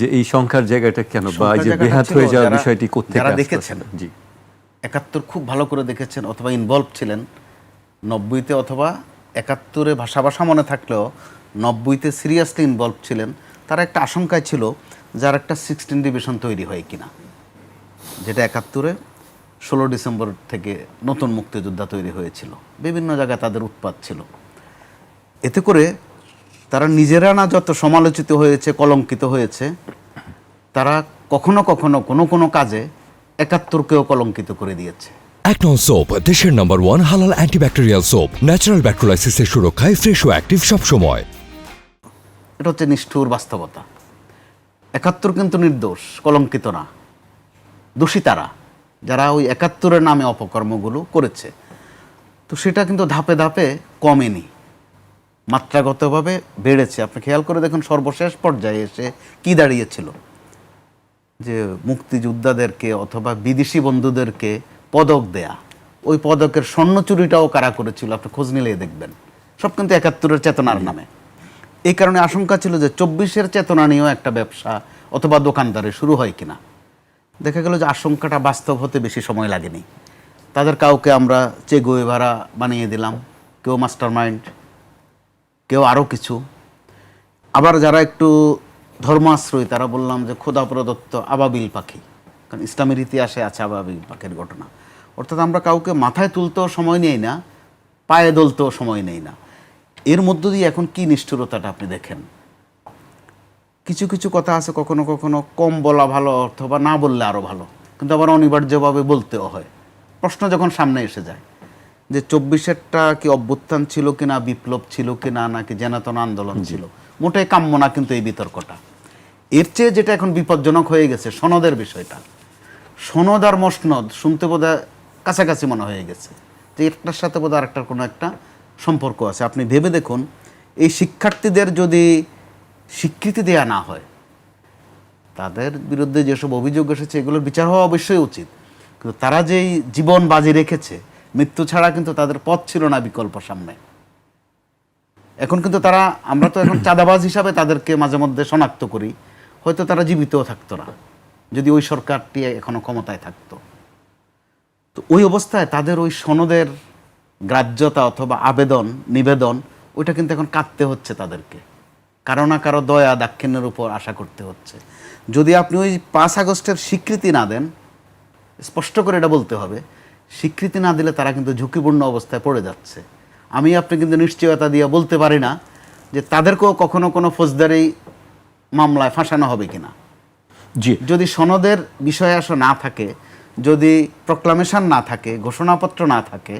যে এই সংখ্যার জায়গাটা কেন বা যে বেহাত হয়ে যাওয়ার বিষয়টি করতে যারা দেখেছেন। জি। একাত্তর খুব ভালো করে দেখেছেন অথবা ইনভলভ ছিলেন। নব্বইতে অথবা একাত্তরে ভাষা ভাষা মনে থাকলেও নব্বইতে সিরিয়াসলি ইনভলভ ছিলেন। তারা একটা আশঙ্কায় ছিল যার একটা সিক্সটিন ডিভিশন তৈরি হয় কিনা। যেটা একাত্তরে ষোলো ডিসেম্বর থেকে নতুন মুক্তিযোদ্ধা তৈরি হয়েছিল। বিভিন্ন জায়গায় তাদের উৎপাত ছিল। এতে করে তারা নিজেরা না যত সমালোচিত হয়েছে কলঙ্কিত হয়েছে তারা কখনো কখনো কোনো কোনো কাজে একাত্তরকেও কলঙ্কিত করে দিয়েছে। একনল সোপ দেশের নম্বর ওয়ান হালাল অ্যান্টিব্যাকটেরিয়াল সোপ ন্যাচারাল ব্যাকটেরিয়ালাইসিসের সুরক্ষায় ফ্রেশ ও অ্যাক্টিভ সবসময়। এটা হচ্ছে নিষ্ঠুর বাস্তবতা। একাত্তর কিন্তু নির্দোষ কলঙ্কিত না। দোষী তারা যারা ওই একাত্তরের নামে অপকর্মগুলো করেছে। তো সেটা কিন্তু ধাপে ধাপে কমেনি। মাত্রাগতভাবে বেড়েছে। আপনি খেয়াল করে দেখুন সর্বশেষ পর্যায়ে এসে কি দাঁড়িয়েছিল? যে মুক্তিযোদ্ধাদেরকে অথবা বিদেশি বন্ধুদেরকে পদক দেয়া। ওই পদকের স্বর্ণ চুরিটাও কারা করেছিল আপনি খোঁজ নিলেই দেখবেন। সব কিন্তু একাত্তরের চেতনার নামে। এই কারণে আশঙ্কা ছিল যে চব্বিশের চেতনা নিয়েও একটা ব্যবসা অথবা দোকানদারে শুরু হয় কিনা। দেখা গেল যে আশঙ্কাটা বাস্তব হতে বেশি সময় লাগেনি। তাদের কাউকে আমরা চেগোয়ে ভাড়া বানিয়ে দিলাম কেউ মাস্টার মাইন্ড কেউ আরও কিছু। আবার যারা একটু ধর্মাশ্রয়ী, তারা বললাম যে খোদা প্রদত্ত আবাবিল পাখি। কারণ ইসলামের ইতিহাসে আছে আবাবিল পাখির ঘটনা। অর্থাৎ আমরা কাউকে মাথায় তুলতেও সময় নেই না, পায়ে দলতেও সময় নেই না। এর মধ্য দিয়ে এখন কি নিষ্ঠুরতাটা আপনি দেখেন? কিছু কিছু কথা আছে কখনো কখনো কম বলা ভালো অথবা না বললে আরও ভালো। কিন্তু আবার অনিবার্যভাবে বলতেও হয়। প্রশ্ন যখন সামনে এসে যায় যে চব্বিশেরটা কি অভ্যুত্থান ছিল কিনা বিপ্লব ছিল কিনা নাকি জেনাতন আন্দোলন ছিল? মোটেই কাম্য না কিন্তু এই বিতর্কটা। এর চেয়ে যেটা এখন বিপজ্জনক হয়ে গেছে সনদের বিষয়টা। সনদ আর মসনদ শুনতে বোধ কাছাকাছি মনে হয়ে গেছে। যে একটার সাথে বোধ আরেকটার কোনো একটা সম্পর্ক আছে। আপনি ভেবে দেখুন এই শিক্ষার্থীদের যদি স্বীকৃতি দেয়া না হয় তাদের বিরুদ্ধে যেসব অভিযোগ এসেছে এগুলোর বিচার হওয়া অবশ্যই উচিত। কিন্তু তারা যেই জীবন বাজি রেখেছে মৃত্যু ছাড়া কিন্তু তাদের পথ ছিল না বিকল্প সামনে। এখন কিন্তু তারা, আমরা তো এখন চাঁদাবাজ হিসাবে তাদেরকে মাঝে মধ্যে শনাক্ত করি। হয়তো তারা জীবিতও থাকতো না, যদি ওই সরকারটি এখনও ক্ষমতায় থাকতো। তো ওই অবস্থায় তাদের ওই সনদের গ্রাহ্যতা অথবা আবেদন, নিবেদন, ওইটা কিন্তু এখন কাঁদতে হচ্ছে তাদেরকে। কারও না কারও দয়া, দাক্ষিণ্যের উপর আশা করতে হচ্ছে। যদি আপনি ওই পাঁচ আগস্টের স্বীকৃতি না দেন, স্পষ্ট করে এটা বলতে হবে স্বীকৃতি না দিলে তারা কিন্তু ঝুঁকিপূর্ণ অবস্থায় পড়ে যাচ্ছে। আমি আপনি কিন্তু নিশ্চয়তা দিয়ে বলতে পারি না যে তাদেরকেও কখনো কোনো ফৌজদারি মামলায় ফাঁসানো হবে কিনা। জি। যদি সনদের বিষয় আসা না থাকে যদি প্রক্লামেশন না থাকে ঘোষণাপত্র না থাকে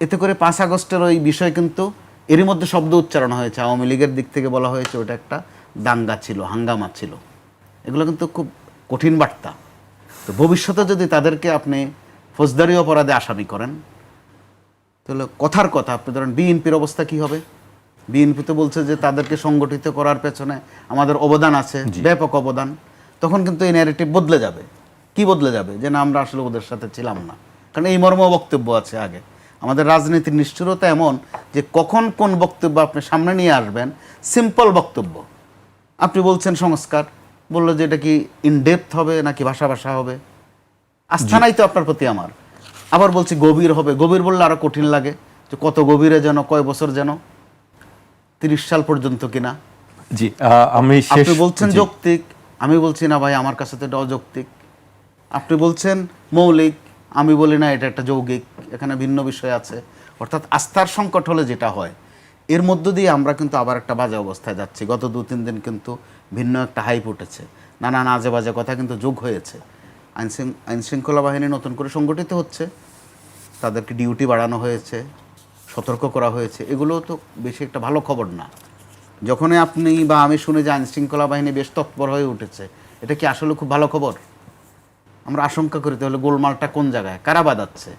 এতে করে পাঁচ আগস্টের ওই বিষয় কিন্তু এরই মধ্যে শব্দ উচ্চারণ হয়েছে। আওয়ামী লীগের দিক থেকে বলা হয়েছে ওটা একটা দাঙ্গা ছিল হাঙ্গামা ছিল। এগুলো কিন্তু খুব কঠিন বার্তা। তো ভবিষ্যতে যদি তাদেরকে আপনি ফৌজদারি অপরাধে আসামি করেন। তাহলে কথার কথা আপনি ধরেন বিএনপির অবস্থা কি হবে? বিএনপি তো বলছে যে তাদেরকে সংগঠিত করার পেছনে আমাদের অবদান আছে ব্যাপক অবদান। তখন কিন্তু এই ন্যারেটিভ বদলে যাবে। কি বদলে যাবে? যে না আমরা আসলে ওদের সাথে ছিলাম না। কারণ এই মর্ম বক্তব্য আছে আগে। আমাদের রাজনীতির নিষ্ঠুরতা এমন যে কখন কোন বক্তব্য আপনি সামনে নিয়ে আসবেন সিম্পল বক্তব্য। আপনি বলছেন সংস্কার। বলল যে এটা কি ইনডেপথ হবে নাকি ভাষা ভাষা হবে? আস্থা নাই তো আপনার প্রতি আমার। আবার বলছি গভীর হবে। গভীর বললে আরও কঠিন লাগে যে কত গভীরে যেন কয় বছর যেন তিরিশ সাল পর্যন্ত কিনা। জি আমি আপনি বলছেন যৌক্তিক আমি বলছি না ভাই আমার কাছে তো এটা অযৌক্তিক। আপনি বলছেন মৌলিক আমি বলি না এটা একটা যৌগিক এখানে ভিন্ন বিষয় আছে। অর্থাৎ আস্থার সংকট হলে যেটা হয় এর মধ্য দিয়ে আমরা কিন্তু আবার একটা বাজে অবস্থায় যাচ্ছি। গত দু তিন দিন কিন্তু ভিন্ন একটা হাইপ উঠেছে। নানান আজে বাজে কথা কিন্তু যোগ হয়েছে। আইন শৃং- শৃঙ্খলা বাহিনী নতুন করে সংগঠিত হচ্ছে। তাদেরকে ডিউটি বাড়ানো হয়েছে, সতর্ক করা হয়েছে। এগুলো তো বেশি একটা ভালো খবর না। যখনই আপনি বা আমি শুনি যে আইন শৃঙ্খলা বাহিনী বেশ তৎপর হয়ে উঠেছে, এটা কি আসলে খুব ভালো খবর? আমরা আশঙ্কা করি তাহলে গোলমালটা কোন জায়গায়? কারা বাদাচ্ছে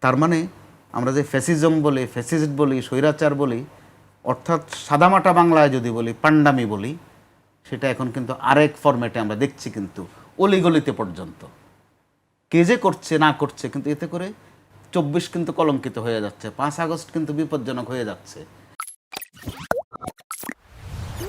তার মানে আমরা যে ফ্যাসিজম বলি, ফ্যাসিস্ট বলি, স্বৈরাচার বলি, অর্থাৎ সাদামাটা বাংলায় যদি বলি পাণ্ডামি বলি, সেটা এখন কিন্তু আরেক ফরম্যাটে আমরা দেখছি কিন্তু। অলিগলিতে পর্যন্ত। কে যে করছে, না করছে, কিন্তু এতে করে চব্বিশ কিন্তু কলঙ্কিত হয়ে যাচ্ছে, পাঁচ আগস্ট কিন্তু বিপজ্জনক হয়ে যাচ্ছে।